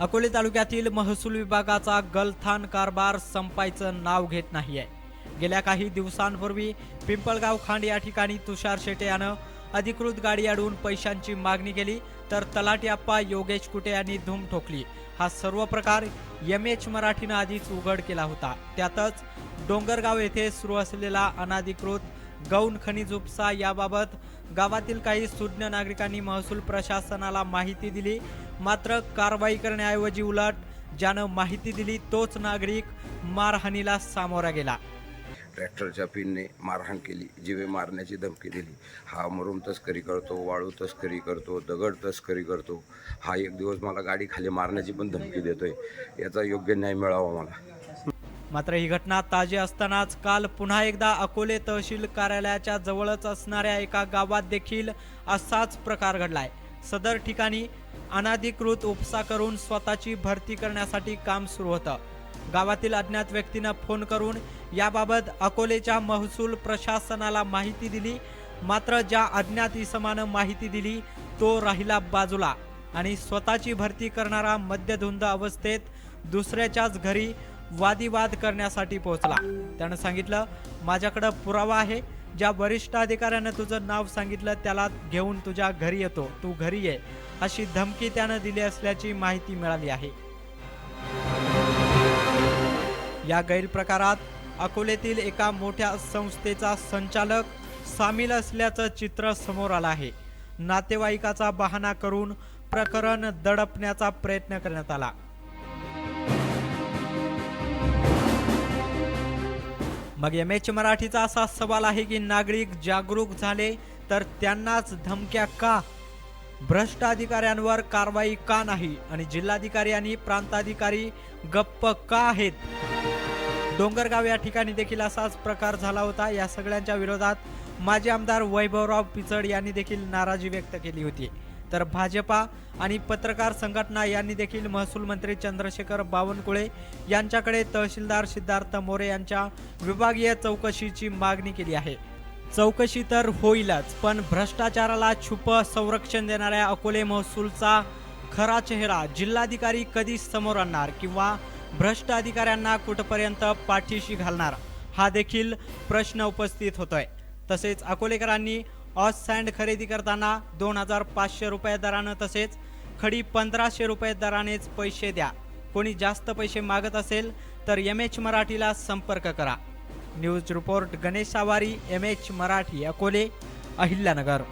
अकोले तालुक्यातील महसूल विभागाचा गलथान कारभार संपायचं नाव घेत नाहीये. गेल्या काही दिवसांपूर्वी पिंपळगाव खांड या ठिकाणी तुषार शेटे यानं अधिकृत गाडी अडवून पैशांची मागणी केली तर तलाटी आप्पा योगेश कुटे यांनी धूम ठोकली. हा सर्व प्रकार एम एच मराठीनं आधीच उघड केला होता. त्यातच डोंगरगाव येथे सुरू असलेला अनाधिकृत गौण खनिज उपसा याबाबत गावातील काही सुज्ञ नागरिकांनी महसूल प्रशासनाला माहिती दिली. मात्र कारवाई करण्याऐवजी उलट ज्यानं माहिती दिली तोच नागरिक मारहाणीला सामोरा गेला. ट्रॅक्टरच्या पिनने मारहाण केली जीवे मारण्याची धमकी दिली. हा मरून तस्करी करतो वाळू तस्करी करतो दगड तस्करी करतो. हा एक दिवस मला गाडी खाली मारण्याची पण धमकी देतोय. याचा योग्य न्याय मिळावा मला. मात्र ही घटना ताजी असतानाच काल पुन्हा एकदा अकोले तहसील कार्यालयाच्या जवळच असणाऱ्या एका गावात देखील असाच प्रकार घडलाय. सदर ठिकाणी अनाधिकृत उपसा करून स्वतःची भरती करण्यासाठी काम सुरू होतं. गावातील अज्ञात व्यक्तीनं फोन करून याबाबत अकोलेच्या महसूल प्रशासनाला माहिती दिली मात्र ज्या अज्ञात इसमानं माहिती दिली तो राहिला बाजूला आणि स्वतःची भरती करणारा मद्यधुंद अवस्थेत दुसऱ्याच्याच घरी वादिवाद करण्यासाठी पोहोचला. त्यानं सांगितलं माझ्याकडं पुरावा आहे. ज्या वरिष्ठ अधिकाऱ्यानं तुझं नाव सांगितलं त्याला घेऊन तुझ्या घरी येतो. तू घरी ये. अशी धमकी त्यानं दिली असल्याची माहिती मिळाली आहे. या गैरप्रकारात अकोलेतील एका मोठ्या संस्थेचा संचालक सामील असल्याचं चित्र समोर आलं आहे. नातेवाईकाचा बहाणा करून प्रकरण दडपण्याचा प्रयत्न करण्यात आला. मग एम एच मराठीचा असा सवाल आहे की नागरिक जागरूक झाले तर त्यांनाच धमक्या का? भ्रष्ट अधिकाऱ्यांवर कारवाई का नाही? आणि जिल्हाधिकारी आणि प्रांताधिकारी गप्प का आहेत? डोंगरगाव या ठिकाणी देखील असाच प्रकार झाला होता. या सगळ्यांच्या विरोधात माजी आमदार वैभवराव पिचड यांनी देखील नाराजी व्यक्त केली होती. तर भाजपा आणि पत्रकार संघटना यांनी देखील महसूल मंत्री चंद्रशेखर बावनकुळे यांच्याकडे तहसीलदार सिद्धार्थ मोरे यांच्या विभागीय चौकशीची मागणी केली आहे. चौकशी तर होईलच पण भ्रष्टाचाराला छुप संरक्षण देणाऱ्या अकोले महसूलचा खरा चेहरा जिल्हाधिकारी कधी समोर आणणार किंवा भ्रष्ट अधिकाऱ्यांना कुठपर्यंत पाठीशी घालणार हा देखील प्रश्न उपस्थित होतोय. तसेच अकोलेकरांनी ऑस सँड खरेदी करताना दोन हजार पाचशे रुपये दरानं तसेच खडी पंधराशे रुपये दरानेच पैसे द्या. कोणी जास्त पैसे मागत असेल तर एम एच मराठीला संपर्क करा. News report Ganesh Sawari M H Marathi Akole Ahilyanagar.